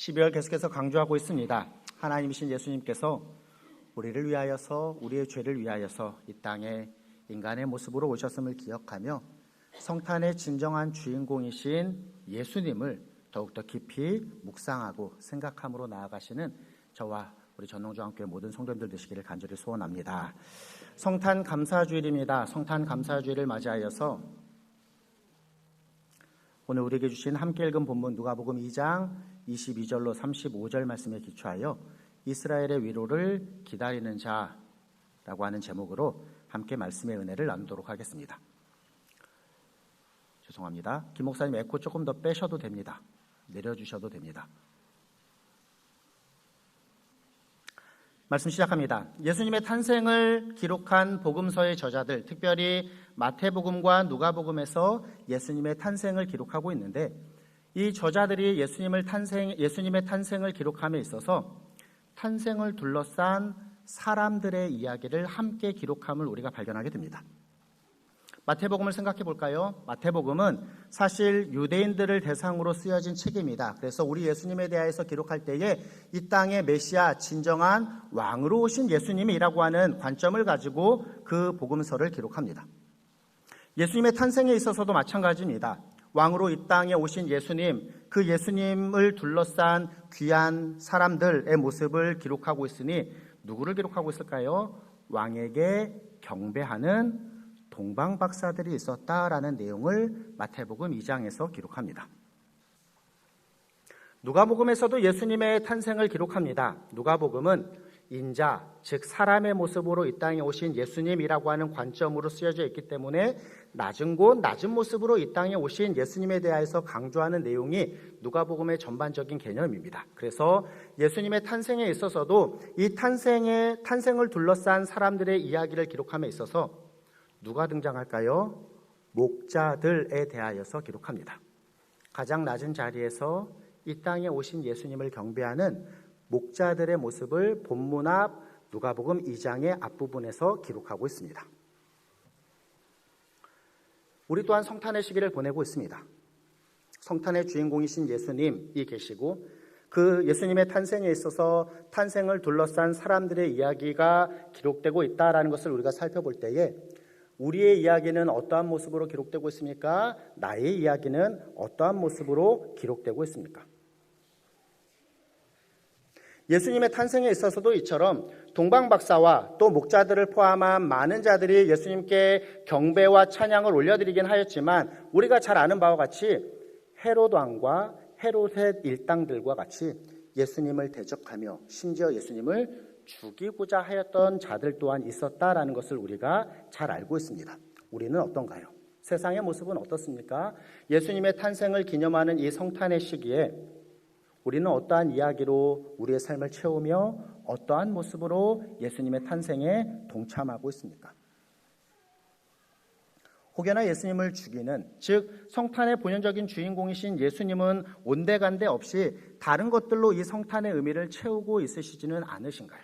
12월 계속해서 강조하고 있습니다. 하나님이신 예수님께서 우리를 위하여서 우리의 죄를 위하여서 이 땅에 인간의 모습으로 오셨음을 기억하며 성탄의 진정한 주인공이신 예수님을 더욱더 깊이 묵상하고 생각함으로 나아가시는 저와 우리 전농조항교회 모든 성도님들 되시기를 간절히 소원합니다. 성탄 감사주일입니다. 성탄 감사주일을 맞이하여서 오늘 우리에게 주신 함께 읽은 본문 누가복음 2장 22절로 35절 말씀에 기초하여 이스라엘의 위로를 기다리는 자라고 하는 제목으로 함께 말씀의 은혜를 나누도록 하겠습니다. 죄송합니다. 김 목사님 에코 조금 더 빼셔도 됩니다. 내려주셔도 됩니다. 말씀 시작합니다. 예수님의 탄생을 기록한 복음서의 저자들, 특별히 마태복음과 누가복음에서 예수님의 탄생을 기록하고 있는데 이 저자들이 예수님을 탄생, 예수님의 탄생을 기록함에 있어서 탄생을 둘러싼 사람들의 이야기를 함께 기록함을 우리가 발견하게 됩니다. 마태복음을 생각해 볼까요? 마태복음은 사실 유대인들을 대상으로 쓰여진 책입니다. 그래서 우리 예수님에 대하여서 기록할 때에 이 땅의 메시아 진정한 왕으로 오신 예수님이라고 하는 관점을 가지고 그 복음서를 기록합니다. 예수님의 탄생에 있어서도 마찬가지입니다. 왕으로 이 땅에 오신 예수님, 그 예수님을 둘러싼 귀한 사람들의 모습을 기록하고 있으니 누구를 기록하고 있을까요? 왕에게 경배하는 동방 박사들이 있었다라는 내용을 마태복음 2장에서 기록합니다. 누가복음에서도 예수님의 탄생을 기록합니다. 누가복음은 인자, 즉 사람의 모습으로 이 땅에 오신 예수님이라고 하는 관점으로 쓰여져 있기 때문에 낮은 곳, 낮은 모습으로 이 땅에 오신 예수님에 대해서 강조하는 내용이 누가복음의 전반적인 개념입니다. 그래서 예수님의 탄생에 있어서도 이 탄생의 탄생을 둘러싼 사람들의 이야기를 기록함에 있어서 누가 등장할까요? 목자들에 대하여서 기록합니다. 가장 낮은 자리에서 이 땅에 오신 예수님을 경배하는 목자들의 모습을 본문 앞 누가복음 2장의 앞부분에서 기록하고 있습니다. 우리 또한 성탄의 시기를 보내고 있습니다. 성탄의 주인공이신 예수님이 계시고 그 예수님의 탄생에 있어서 탄생을 둘러싼 사람들의 이야기가 기록되고 있다라는 것을 우리가 살펴볼 때에 우리의 이야기는 어떠한 모습으로 기록되고 있습니까? 나의 이야기는 어떠한 모습으로 기록되고 있습니까? 예수님의 탄생에 있어서도 이처럼 동방박사와 또 목자들을 포함한 많은 자들이 예수님께 경배와 찬양을 올려드리긴 하였지만 우리가 잘 아는 바와 같이 헤롯 왕과 헤롯의 일당들과 같이 예수님을 대적하며 심지어 예수님을 죽이고자 하였던 자들 또한 있었다라는 것을 우리가 잘 알고 있습니다. 우리는 어떤가요? 세상의 모습은 어떻습니까? 예수님의 탄생을 기념하는 이 성탄의 시기에 우리는 어떠한 이야기로 우리의 삶을 채우며 어떠한 모습으로 예수님의 탄생에 동참하고 있습니까? 혹여나 예수님을 죽이는 즉 성탄의 본연적인 주인공이신 예수님은 온데간데 없이 다른 것들로 이 성탄의 의미를 채우고 있으시지는 않으신가요?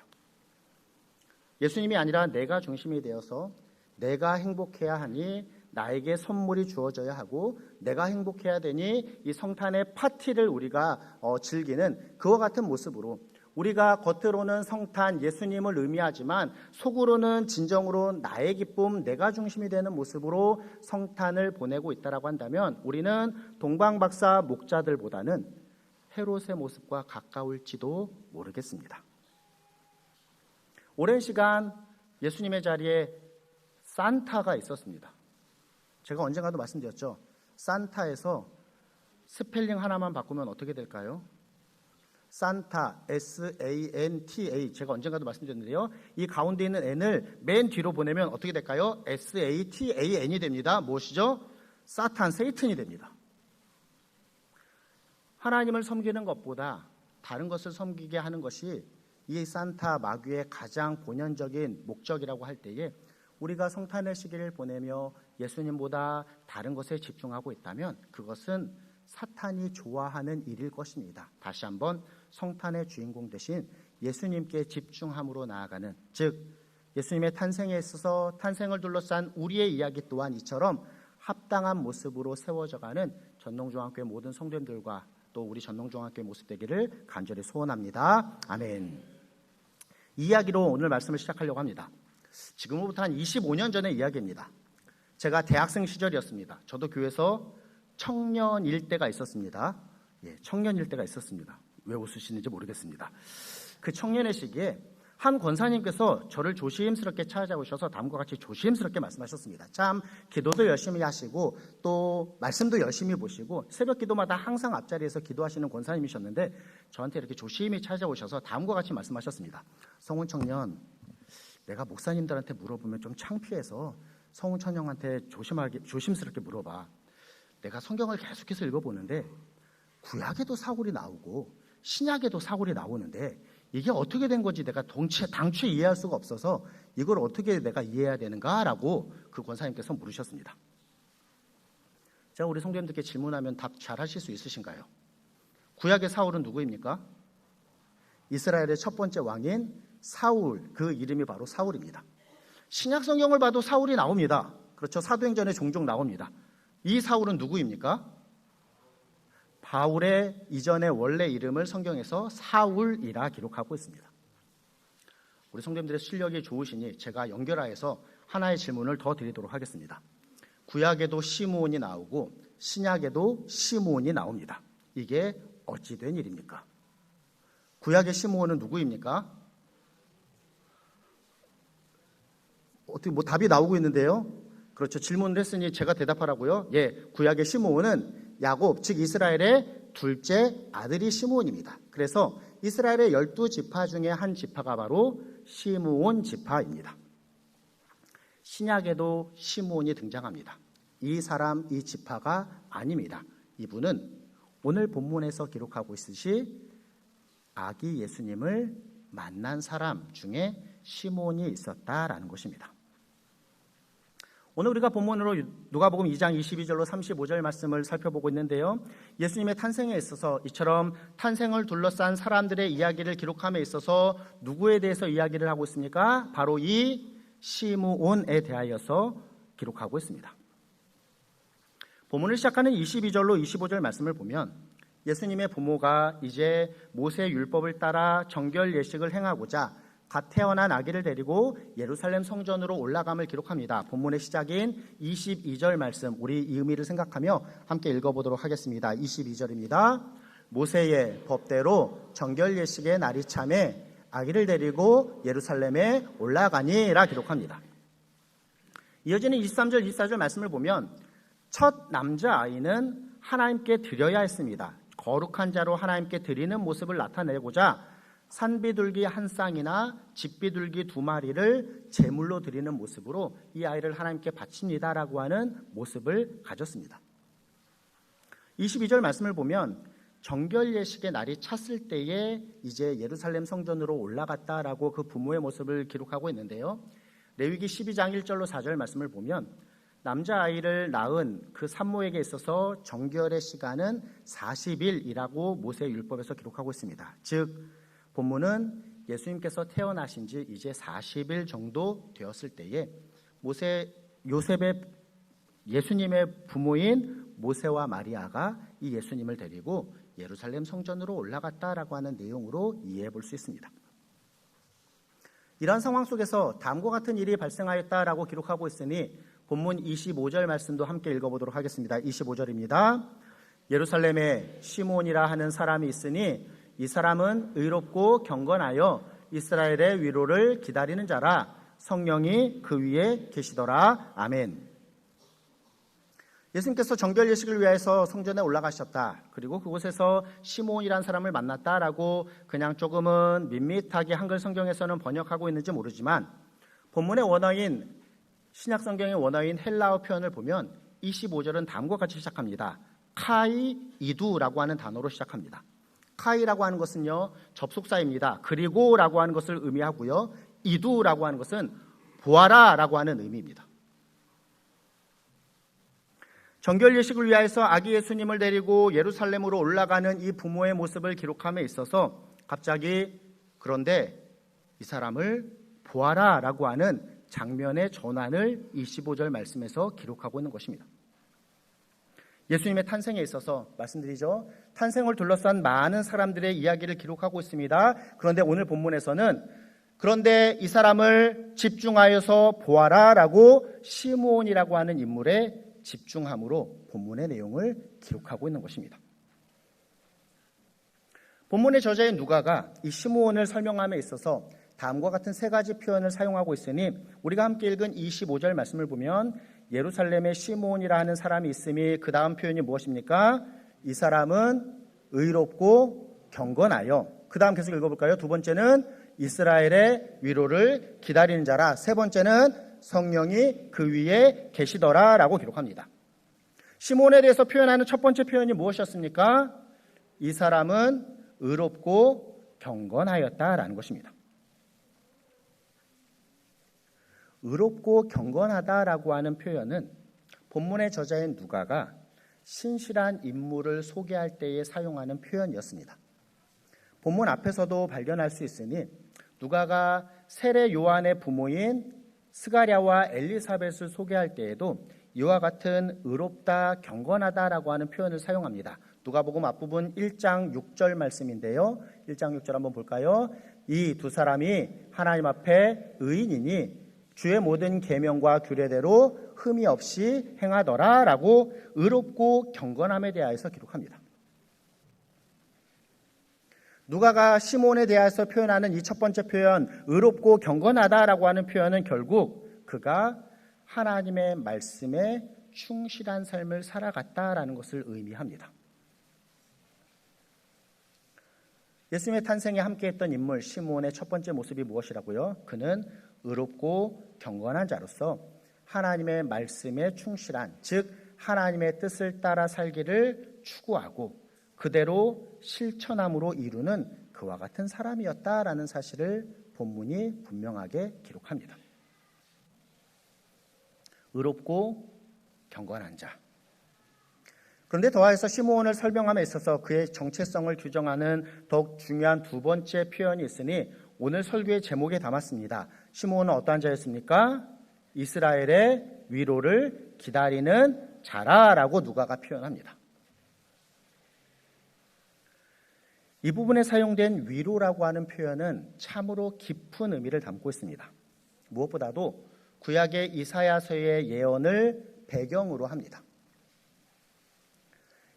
예수님이 아니라 내가 중심이 되어서 내가 행복해야 하니 나에게 선물이 주어져야 하고 내가 행복해야 되니 이 성탄의 파티를 우리가 어, 즐기는 그와 같은 모습으로 우리가 겉으로는 성탄 예수님을 의미하지만 속으로는 진정으로 나의 기쁨 내가 중심이 되는 모습으로 성탄을 보내고 있다라고 한다면 우리는 동방박사 목자들보다는 헤롯의 모습과 가까울지도 모르겠습니다. 오랜 시간 예수님의 자리에 산타가 있었습니다. 제가 언젠가도 말씀드렸죠. 산타에서 스펠링 하나만 바꾸면 어떻게 될까요? 산타, S-A-N-T-A. 제가 언젠가도 말씀드렸는데요. 이 가운데 있는 N을 맨 뒤로 보내면 어떻게 될까요? S-A-T-A-N이 됩니다. 무엇이죠? 사탄, 세이튼이 됩니다. 하나님을 섬기는 것보다 다른 것을 섬기게 하는 것이 이 산타 마귀의 가장 본연적인 목적이라고 할 때에 우리가 성탄의 시기를 보내며 예수님보다 다른 것에 집중하고 있다면 그것은 사탄이 좋아하는 일일 것입니다. 다시 한번 성탄의 주인공 대신 예수님께 집중함으로 나아가는 즉 예수님의 탄생에 있어서 탄생을 둘러싼 우리의 이야기 또한 이처럼 합당한 모습으로 세워져가는 전농중앙교회 모든 성도님들과 또 우리 전농중학교의 모습 되기를 간절히 소원합니다. 아멘. 이 이야기로 오늘 말씀을 시작하려고 합니다. 지금부터 한 25년 전의 이야기입니다. 제가 대학생 시절이었습니다. 저도 교회에서 청년일 때가 있었습니다. 예, 청년일 때가 있었습니다. 왜 웃으시는지 모르겠습니다. 그 청년의 시기에 한 권사님께서 저를 조심스럽게 찾아오셔서 다음과 같이 조심스럽게 말씀하셨습니다. 참 기도도 열심히 하시고 또 말씀도 열심히 보시고 새벽 기도마다 항상 앞자리에서 기도하시는 권사님이셨는데 저한테 이렇게 조심히 찾아오셔서 다음과 같이 말씀하셨습니다. 성훈 청년, 내가 목사님들한테 물어보면 좀 창피해서 성훈 청년한테 조심하게 조심스럽게 물어봐. 내가 성경을 계속해서 읽어보는데 구약에도 사골이 나오고 신약에도 사골이 나오는데 이게 어떻게 된 건지 내가 동체, 당초에 이해할 수가 없어서 이걸 어떻게 내가 이해해야 되는가라고 그 권사님께서 물으셨습니다. 제가 우리 성도님들께 질문하면 답 잘 하실 수 있으신가요? 구약의 사울은 누구입니까? 이스라엘의 첫 번째 왕인 사울, 그 이름이 바로 사울입니다. 신약 성경을 봐도 사울이 나옵니다. 그렇죠. 사도행전에 종종 나옵니다. 이 사울은 누구입니까? 바울의 이전의 원래 이름을 성경에서 사울이라 기록하고 있습니다. 우리 성도님들의 실력이 좋으시니 제가 연결하여서 하나의 질문을 더 드리도록 하겠습니다. 구약에도 시므온이 나오고 신약에도 시므온이 나옵니다. 이게 어찌 된 일입니까? 구약의 시므온은 누구입니까? 어떻게 뭐 답이 나오고 있는데요. 그렇죠. 질문을 했으니 제가 대답하라고요. 예, 구약의 시므온은 야곱 즉 이스라엘의 둘째 아들이 시므온입니다. 그래서 이스라엘의 열두 지파 중에 한 지파가 바로 시므온 지파입니다. 신약에도 시므온이 등장합니다. 이 사람 이 지파가 아닙니다. 이분은 오늘 본문에서 기록하고 있듯이 아기 예수님을 만난 사람 중에 시몬이 있었다라는 것입니다. 오늘 우리가 본문으로 누가복음 2장 22절로 35절 말씀을 살펴보고 있는데요. 예수님의 탄생에 있어서 이처럼 탄생을 둘러싼 사람들의 이야기를 기록함에 있어서 누구에 대해서 이야기를 하고 있습니까? 바로 이 시므온에 대하여서 기록하고 있습니다. 본문을 시작하는 22절로 25절 말씀을 보면 예수님의 부모가 이제 모세 율법을 따라 정결 예식을 행하고자 갓 태어난 아기를 데리고 예루살렘 성전으로 올라감을 기록합니다. 본문의 시작인 22절 말씀, 우리 이 의미를 생각하며 함께 읽어보도록 하겠습니다. 22절입니다. 모세의 법대로 정결 예식의 날이 참에 아기를 데리고 예루살렘에 올라가니라 기록합니다. 이어지는 23절, 24절 말씀을 보면 첫 남자 아이는 하나님께 드려야 했습니다. 거룩한 자로 하나님께 드리는 모습을 나타내고자 산비둘기 한 쌍이나 집비둘기 두 마리를 제물로 드리는 모습으로 이 아이를 하나님께 바칩니다라고 하는 모습을 가졌습니다. 22절 말씀을 보면 정결 예식의 날이 찼을 때에 이제 예루살렘 성전으로 올라갔다라고 그 부모의 모습을 기록하고 있는데요. 레위기 12장 1절로 4절 말씀을 보면 남자 아이를 낳은 그 산모에게 있어서 정결의 시간은 40일이라고 모세 율법에서 기록하고 있습니다. 즉 본문은 예수님께서 태어나신 지 이제 40일 정도 되었을 때에 모세 요셉의 예수님의 부모인 모세와 마리아가 이 예수님을 데리고 예루살렘 성전으로 올라갔다라고 하는 내용으로 이해해 볼 수 있습니다. 이러한 상황 속에서 다음과 같은 일이 발생하였다라고 기록하고 있으니 본문 25절 말씀도 함께 읽어보도록 하겠습니다. 25절입니다. 예루살렘에 시몬이라 하는 사람이 있으니 이 사람은 의롭고 경건하여 이스라엘의 위로를 기다리는 자라 성령이 그 위에 계시더라. 아멘. 예수님께서 정결 예식을 위해서 성전에 올라가셨다. 그리고 그곳에서 시몬이란 사람을 만났다라고 그냥 조금은 밋밋하게 한글 성경에서는 번역하고 있는지 모르지만 본문의 원어인 신약 성경의 원어인 헬라어 표현을 보면 25절은 다음과 같이 시작합니다. 카이 이두라고 하는 단어로 시작합니다. 카이라고 하는 것은요, 접속사입니다. 그리고라고 하는 것을 의미하고요, 이두라고 하는 것은 보아라라고 하는 의미입니다. 정결 예식을 위하여서 아기 예수님을 데리고 예루살렘으로 올라가는 이 부모의 모습을 기록함에 있어서 갑자기 그런데 이 사람을 보아라라고 하는 장면의 전환을 25절 말씀에서 기록하고 있는 것입니다. 예수님의 탄생에 있어서 말씀드리죠. 탄생을 둘러싼 많은 사람들의 이야기를 기록하고 있습니다. 그런데 오늘 본문에서는 그런데 이 사람을 집중하여서 보아라 라고 시므온이라고 하는 인물에 집중함으로 본문의 내용을 기록하고 있는 것입니다. 본문의 저자인 누가가 이 시므온을 설명함에 있어서 다음과 같은 세 가지 표현을 사용하고 있으니 우리가 함께 읽은 25절 말씀을 보면 예루살렘에 시므온이라 하는 사람이 있음이 그 다음 표현이 무엇입니까? 이 사람은 의롭고 경건하여 그 다음 계속 읽어볼까요? 두 번째는 이스라엘의 위로를 기다리는 자라 세 번째는 성령이 그 위에 계시더라 라고 기록합니다. 시몬에 대해서 표현하는 첫 번째 표현이 무엇이었습니까? 이 사람은 의롭고 경건하였다라는 것입니다. 의롭고 경건하다라고 하는 표현은 본문의 저자인 누가가 신실한 인물을 소개할 때에 사용하는 표현이었습니다. 본문 앞에서도 발견할 수 있으니 누가가 세례 요한의 부모인 스가랴와 엘리사벳을 소개할 때에도 이와 같은 의롭다, 경건하다라고 하는 표현을 사용합니다. 누가복음 앞부분 1장 6절 말씀인데요. 1장 6절 한번 볼까요? 이 두 사람이 하나님 앞에 의인이니 주의 모든 계명과 규례대로 흠이 없이 행하더라라고 의롭고 경건함에 대하여서 기록합니다. 누가가 시몬에 대해서 표현하는 이 첫 번째 표현 의롭고 경건하다라고 하는 표현은 결국 그가 하나님의 말씀에 충실한 삶을 살아갔다라는 것을 의미합니다. 예수님의 탄생에 함께했던 인물 시몬의 첫 번째 모습이 무엇이라고요? 그는 의롭고 경건한 자로서 하나님의 말씀에 충실한 즉 하나님의 뜻을 따라 살기를 추구하고 그대로 실천함으로 이루는 그와 같은 사람이었다라는 사실을 본문이 분명하게 기록합니다. 의롭고 경건한 자. 그런데 더하여서 시므온을 설명함에 있어서 그의 정체성을 규정하는 더욱 중요한 두 번째 표현이 있으니 오늘 설교의 제목에 담았습니다. 시므온은 어떠한 자였습니까? 이스라엘의 위로를 기다리는 자라라고 누가가 표현합니다. 이 부분에 사용된 위로라고 하는 표현은 참으로 깊은 의미를 담고 있습니다. 무엇보다도 구약의 이사야서의 예언을 배경으로 합니다.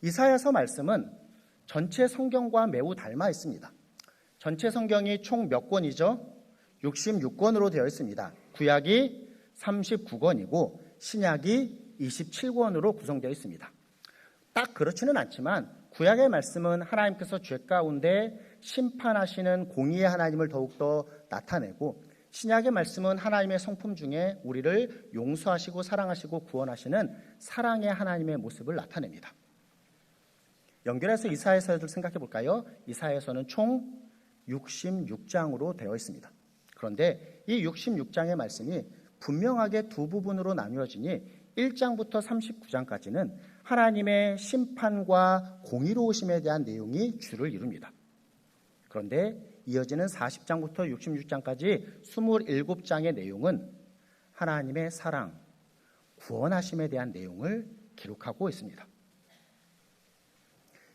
이사야서 말씀은 전체 성경과 매우 닮아 있습니다. 전체 성경이 총 몇 권이죠? 66권으로 되어 있습니다. 구약이 39권이고 신약이 27권으로 구성되어 있습니다. 딱 그렇지는 않지만 구약의 말씀은 하나님께서 죄 가운데 심판하시는 공의의 하나님을 더욱더 나타내고 신약의 말씀은 하나님의 성품 중에 우리를 용서하시고 사랑하시고 구원하시는 사랑의 하나님의 모습을 나타냅니다. 연결해서 이사야서를 생각해 볼까요? 이사야서는 총 66장으로 되어 있습니다. 그런데 이 66장의 말씀이 분명하게 두 부분으로 나누어지니 1장부터 39장까지는 하나님의 심판과 공의로우심에 대한 내용이 주를 이룹니다. 그런데 이어지는 40장부터 66장까지 27장의 내용은 하나님의 사랑, 구원하심에 대한 내용을 기록하고 있습니다.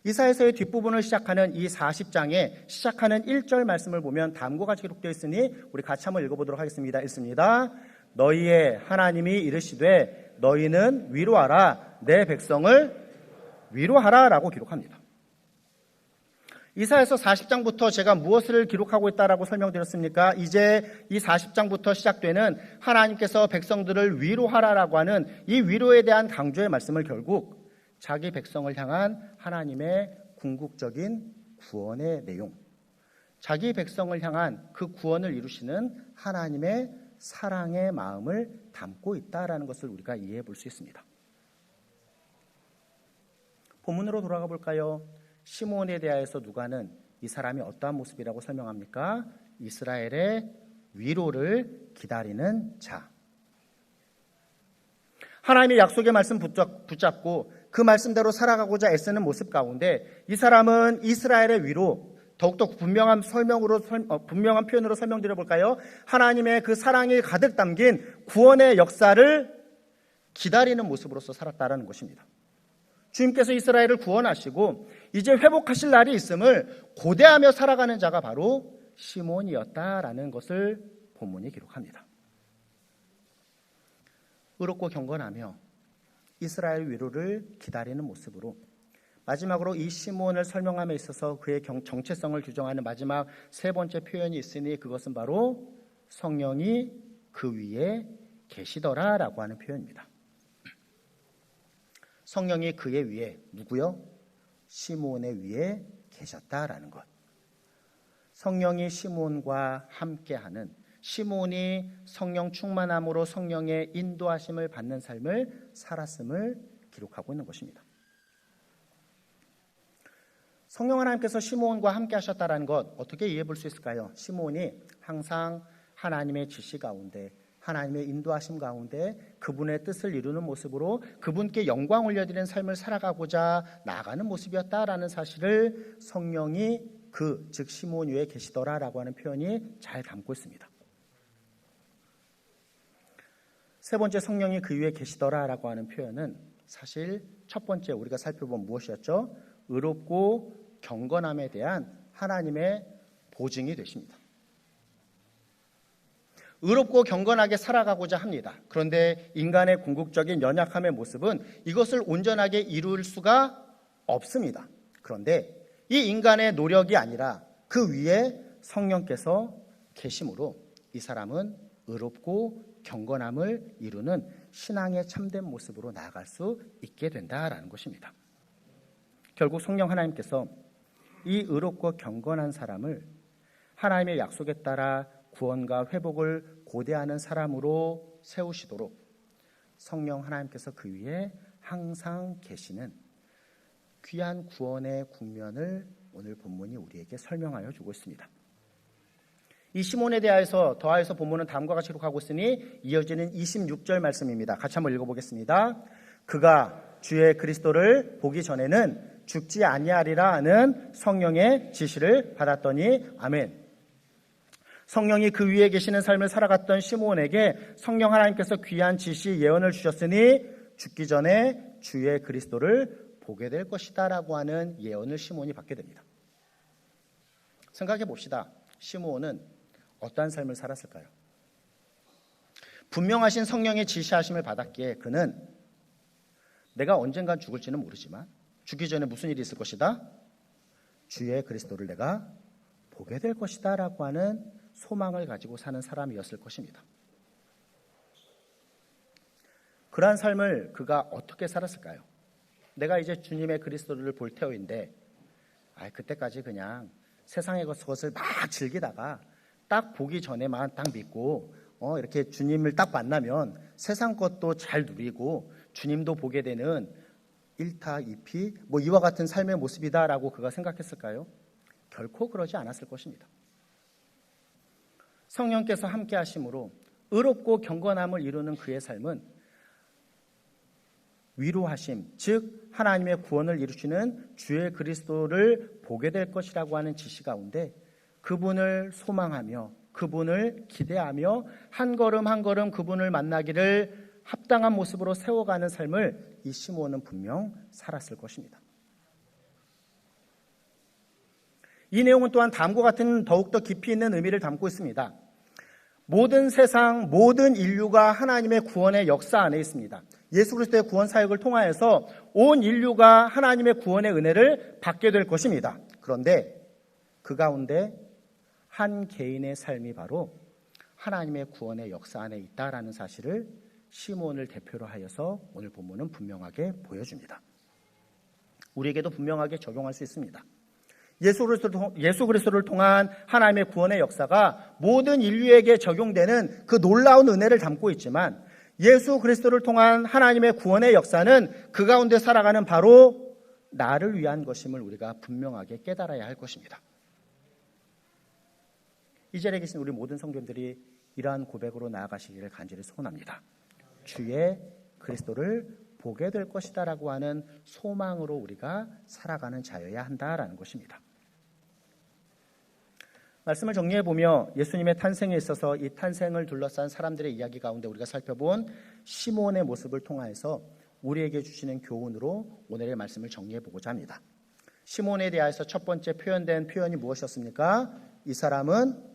이사에서의 뒷부분을 시작하는 이 40장에 시작하는 1절 말씀을 보면 다음과 같이 기록되어 있으니 우리 같이 한번 읽어보도록 하겠습니다. 읽습니다. 너희의 하나님이 이르시되 너희는 위로하라 내 백성을 위로하라 라고 기록합니다. 이사에서 40장부터 제가 무엇을 기록하고 있다라고 설명드렸습니까? 이제 이 40장부터 시작되는 하나님께서 백성들을 위로하라라고 하는 이 위로에 대한 강조의 말씀을 결국 자기 백성을 향한 하나님의 궁극적인 구원의 내용, 자기 백성을 향한 그 구원을 이루시는 하나님의 사랑의 마음을 담고 있다라는 것을 우리가 이해해 볼 수 있습니다. 본문으로 돌아가 볼까요? 시몬에 대하여서 누가는 이 사람이 어떠한 모습이라고 설명합니까? 이스라엘의 위로를 기다리는 자. 하나님의 약속의 말씀 붙잡고 그 말씀대로 살아가고자 애쓰는 모습 가운데 이 사람은 이스라엘의 위로 더욱더 분명한 설명으로 어, 분명한 표현으로 설명드려 볼까요? 하나님의 그 사랑이 가득 담긴 구원의 역사를 기다리는 모습으로서 살았다라는 것입니다. 주님께서 이스라엘을 구원하시고 이제 회복하실 날이 있음을 고대하며 살아가는 자가 바로 시몬이었다라는 것을 본문이 기록합니다. 의롭고 경건하며 이스라엘 위로를 기다리는 모습으로 마지막으로 이 시몬을 설명함에 있어서 그의 정체성을 규정하는 마지막 세 번째 표현이 있으니 그것은 바로 성령이 그 위에 계시더라라고 하는 표현입니다. 성령이 그의 위에 누구요? 시몬의 위에 계셨다라는 것. 성령이 시몬과 함께하는 시몬이 성령 충만함으로 성령의 인도하심을 받는 삶을 살았음을 기록하고 있는 것입니다. 성령 하나님께서 시몬과 함께 하셨다는 것 어떻게 이해해 볼 수 있을까요? 시몬이 항상 하나님의 지시 가운데 하나님의 인도하심 가운데 그분의 뜻을 이루는 모습으로 그분께 영광 올려드리는 삶을 살아가고자 나아가는 모습이었다라는 사실을 성령이 그 즉 시몬 위에 계시더라라고 하는 표현이 잘 담고 있습니다. 세 번째 성령이 그 위에 계시더라라고 하는 표현은 사실 첫 번째 우리가 살펴본 무엇이었죠? 의롭고 경건함에 대한 하나님의 보증이 되십니다. 의롭고 경건하게 살아가고자 합니다. 그런데 인간의 궁극적인 연약함의 모습은 이것을 온전하게 이룰 수가 없습니다. 그런데 이 인간의 노력이 아니라 그 위에 성령께서 계심으로 이 사람은 의롭고 경건함을 이루는 신앙의 참된 모습으로 나아갈 수 있게 된다라는 것입니다. 결국 성령 하나님께서 이 의롭고 경건한 사람을 하나님의 약속에 따라 구원과 회복을 고대하는 사람으로 세우시도록 성령 하나님께서 그 위에 항상 계시는 귀한 구원의 국면을 오늘 본문이 우리에게 설명하여 주고 있습니다. 이 시몬에 대하여서 더하여서 본문은 다음과 같이 기록하고 있으니 이어지는 26절 말씀입니다. 같이 한번 읽어보겠습니다. 그가 주의 그리스도를 보기 전에는 죽지 아니하리라 하는 성령의 지시를 받았더니 아멘. 성령이 그 위에 계시는 삶을 살아갔던 시몬에게 성령 하나님께서 귀한 지시 예언을 주셨으니 죽기 전에 주의 그리스도를 보게 될 것이다라고 하는 예언을 시몬이 받게 됩니다. 생각해 봅시다. 시몬은 어떠한 삶을 살았을까요? 분명하신 성령의 지시하심을 받았기에 그는 내가 언젠간 죽을지는 모르지만 죽기 전에 무슨 일이 있을 것이다? 주의 그리스도를 내가 보게 될 것이다 라고 하는 소망을 가지고 사는 사람이었을 것입니다. 그러한 삶을 그가 어떻게 살았을까요? 내가 이제 주님의 그리스도를 볼 테어인데, 아, 그때까지 그냥 세상의 것을 막 즐기다가 딱 보기 전에만 딱 믿고, 어, 이렇게 주님을 딱 만나면 세상 것도 잘 누리고 주님도 보게 되는 일타 이피 뭐 이와 같은 삶의 모습이다라고 그가 생각했을까요? 결코 그러지 않았을 것입니다. 성령께서 함께 하심으로 의롭고 경건함을 이루는 그의 삶은 위로하심, 즉 하나님의 구원을 이루시는 주의 그리스도를 보게 될 것이라고 하는 지시 가운데 그분을 소망하며 그분을 기대하며 한 걸음 한 걸음 그분을 만나기를 합당한 모습으로 세워가는 삶을 이 시몬은 분명 살았을 것입니다. 이 내용은 또한 다음과 같은 더욱더 깊이 있는 의미를 담고 있습니다. 모든 세상, 모든 인류가 하나님의 구원의 역사 안에 있습니다. 예수 그리스도의 구원 사역을 통하여서 온 인류가 하나님의 구원의 은혜를 받게 될 것입니다. 그런데 그 가운데 한 개인의 삶이 바로 하나님의 구원의 역사 안에 있다라는 사실을 시몬을 대표로 하여서 오늘 본문은 분명하게 보여줍니다. 우리에게도 분명하게 적용할 수 있습니다. 예수 그리스도를, 예수 그리스도를 통한 하나님의 구원의 역사가 모든 인류에게 적용되는 그 놀라운 은혜를 담고 있지만 예수 그리스도를 통한 하나님의 구원의 역사는 그 가운데 살아가는 바로 나를 위한 것임을 우리가 분명하게 깨달아야 할 것입니다. 이 자리에 계신 우리 모든 성도들이 이러한 고백으로 나아가시기를 간절히 소원합니다. 주의 그리스도를 보게 될 것이다라고 하는 소망으로 우리가 살아가는 자여야 한다라는 것입니다. 말씀을 정리해 보며 예수님의 탄생에 있어서 이 탄생을 둘러싼 사람들의 이야기 가운데 우리가 살펴본 시몬의 모습을 통하여서 우리에게 주시는 교훈으로 오늘의 말씀을 정리해 보고자 합니다. 시몬에 대하여서 첫 번째 표현된 표현이 무엇이었습니까? 이 사람은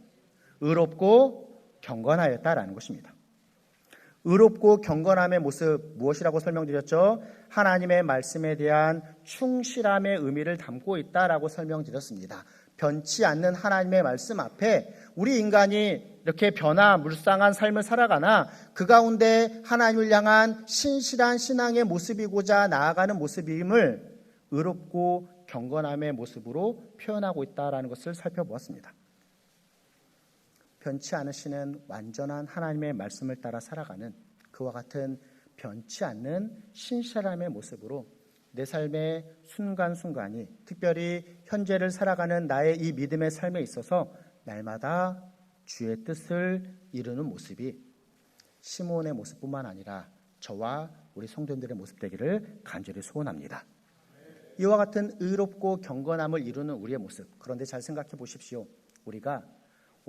의롭고 경건하였다라는 것입니다. 의롭고 경건함의 모습 무엇이라고 설명드렸죠? 하나님의 말씀에 대한 충실함의 의미를 담고 있다라고 설명드렸습니다. 변치 않는 하나님의 말씀 앞에 우리 인간이 이렇게 변화 물상한 삶을 살아가나 그 가운데 하나님을 향한 신실한 신앙의 모습이고자 나아가는 모습임을 의롭고 경건함의 모습으로 표현하고 있다라는 것을 살펴보았습니다. 변치 않으시는 완전한 하나님의 말씀을 따라 살아가는 그와 같은 변치 않는 신실함의 모습으로 내 삶의 순간순간이 특별히 현재를 살아가는 나의 이 믿음의 삶에 있어서 날마다 주의 뜻을 이루는 모습이 시몬의 모습뿐만 아니라 저와 우리 성도님들의 모습 되기를 간절히 소원합니다. 이와 같은 의롭고 경건함을 이루는 우리의 모습. 그런데 잘 생각해 보십시오. 우리가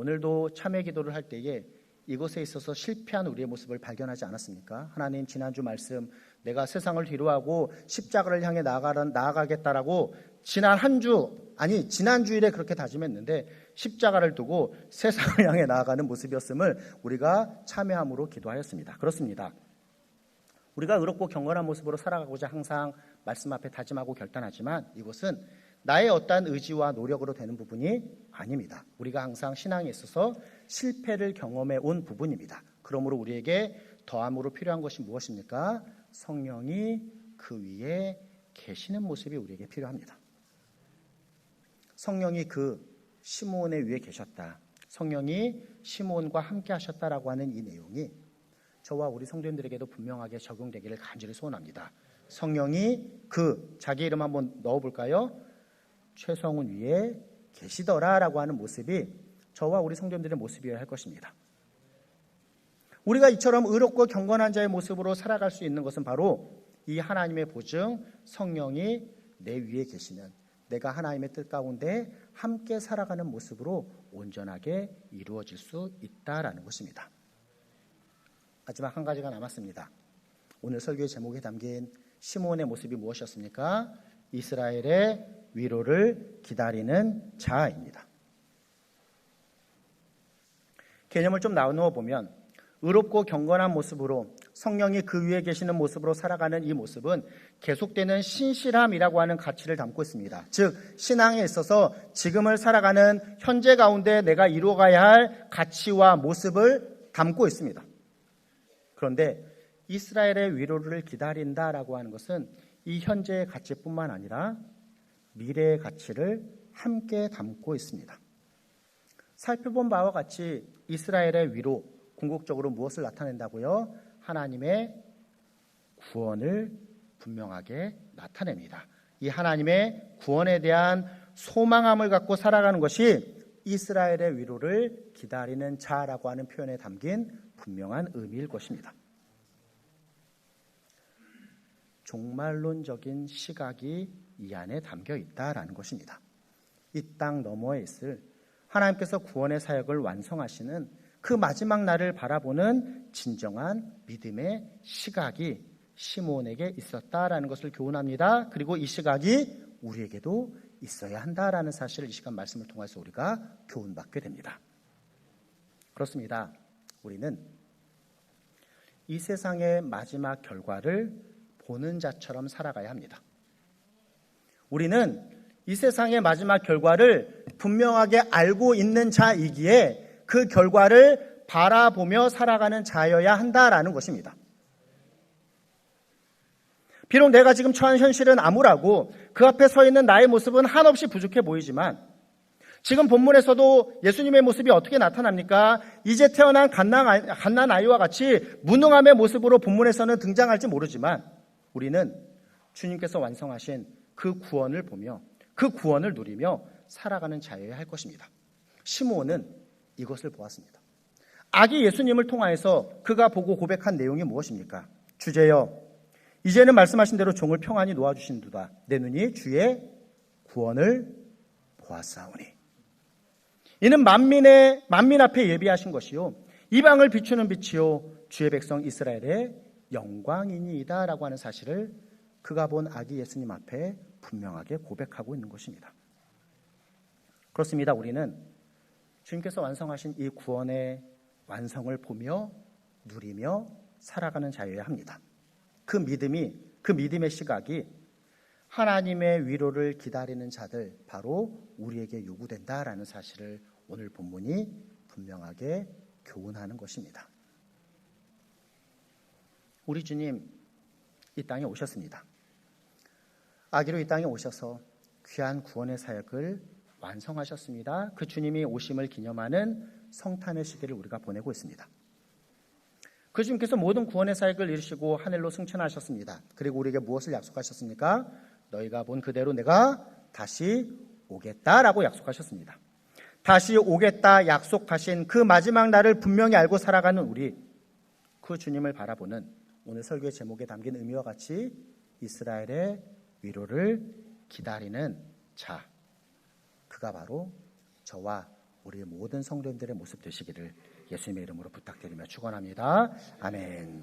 오늘도 참회 기도를 할 때에 이곳에 있어서 실패한 우리의 모습을 발견하지 않았습니까? 하나님 지난주 말씀 내가 세상을 뒤로하고 십자가를 향해 나아가, 나아가 겠다라고 지난 한 주 아니 지난 주일에 그렇게 다짐했는데 십자가를 두고 세상을 향해 나아가는 모습이었음을 우리가 참회함으로 기도하였습니다. 그렇습니다. 우리가 의롭고 경건한 모습으로 살아가고자 항상 말씀 앞에 다짐하고 결단하지만 이것은 나의 어떠한 의지와 노력으로 되는 부분이 아닙니다. 우리가 항상 신앙에 있어서 실패를 경험해 온 부분입니다. 그러므로 우리에게 더함으로 필요한 것이 무엇입니까? 성령이 그 위에 계시는 모습이 우리에게 필요합니다. 성령이 그 시몬의 위에 계셨다. 성령이 시몬과 함께 하셨다라고 하는 이 내용이 저와 우리 성도님들에게도 분명하게 적용되기를 간절히 소원합니다. 성령이 그 자기 이름 한번 넣어볼까요? 최성훈 위에 계시더라라고 하는 모습이 저와 우리 성도님들의 모습이어야 할 것입니다. 우리가 이처럼 의롭고 경건한 자의 모습으로 살아갈 수 있는 것은 바로 이 하나님의 보증 성령이 내 위에 계시는 내가 하나님의 뜻 가운데 함께 살아가는 모습으로 온전하게 이루어질 수 있다라는 것입니다. 마지막 한 가지가 남았습니다. 오늘 설교의 제목에 담긴 시몬의 모습이 무엇이었습니까? 이스라엘의 위로를 기다리는 자입니다. 개념을 좀 나누어 보면 의롭고 경건한 모습으로 성령이 그 위에 계시는 모습으로 살아가는 이 모습은 계속되는 신실함이라고 하는 가치를 담고 있습니다. 즉, 신앙에 있어서 지금을 살아가는 현재 가운데 내가 이루어가야 할 가치와 모습을 담고 있습니다. 그런데 이스라엘의 위로를 기다린다라고 하는 것은 이 현재의 가치뿐만 아니라 미래의 가치를 함께 담고 있습니다. 살펴본 바와 같이 이스라엘의 위로 궁극적으로 무엇을 나타낸다고요? 하나님의 구원을 분명하게 나타냅니다. 이 하나님의 구원에 대한 소망함을 갖고 살아가는 것이 이스라엘의 위로를 기다리는 자라고 하는 표현에 담긴 분명한 의미일 것입니다. 종말론적인 시각이 이 안에 담겨 있다라는 것입니다. 이 땅 너머에 있을 하나님께서 구원의 사역을 완성하시는 그 마지막 날을 바라보는 진정한 믿음의 시각이 시몬에게 있었다라는 것을 교훈합니다. 그리고 이 시각이 우리에게도 있어야 한다라는 사실을 이 시간 말씀을 통해서 우리가 교훈받게 됩니다. 그렇습니다. 우리는 이 세상의 마지막 결과를 보는 자처럼 살아가야 합니다. 우리는 이 세상의 마지막 결과를 분명하게 알고 있는 자이기에 그 결과를 바라보며 살아가는 자여야 한다라는 것입니다. 비록 내가 지금 처한 현실은 암울하고 그 앞에 서 있는 나의 모습은 한없이 부족해 보이지만 지금 본문에서도 예수님의 모습이 어떻게 나타납니까? 이제 태어난 갓난 아이와 같이 무능함의 모습으로 본문에서는 등장할지 모르지만 우리는 주님께서 완성하신 그 구원을 보며 그 구원을 누리며 살아가는 자여야 할 것입니다. 시므온은 이것을 보았습니다. 아기 예수님을 통하여서 그가 보고 고백한 내용이 무엇입니까? 주제여, 이제는 말씀하신 대로 종을 평안히 놓아 주신도다. 내 눈이 주의 구원을 보았사오니. 이는 만민의 만민 앞에 예비하신 것이요 이방을 비추는 빛이요 주의 백성 이스라엘의 영광이니이다라고 하는 사실을 그가 본 아기 예수님 앞에 분명하게 고백하고 있는 것입니다. 그렇습니다. 우리는 주님께서 완성하신 이 구원의 완성을 보며 누리며 살아가는 자여야 합니다. 그 믿음이 그 믿음의 시각이 하나님의 위로를 기다리는 자들 바로 우리에게 요구된다라는 사실을 오늘 본문이 분명하게 교훈하는 것입니다. 우리 주님 이 땅에 오셨습니다. 아기로 이 땅에 오셔서 귀한 구원의 사역을 완성하셨습니다. 그 주님이 오심을 기념하는 성탄의 시기를 우리가 보내고 있습니다. 그 주님께서 모든 구원의 사역을 이루시고 하늘로 승천하셨습니다. 그리고 우리에게 무엇을 약속하셨습니까? 너희가 본 그대로 내가 다시 오겠다라고 약속하셨습니다. 다시 오겠다 약속하신 그 마지막 날을 분명히 알고 살아가는 우리 그 주님을 바라보는 오늘 설교의 제목에 담긴 의미와 같이 이스라엘의 위로를 기다리는 자 그가 바로 저와 우리 모든 성도님들의 모습 되시기를 예수님의 이름으로 부탁드리며 축원합니다. 아멘.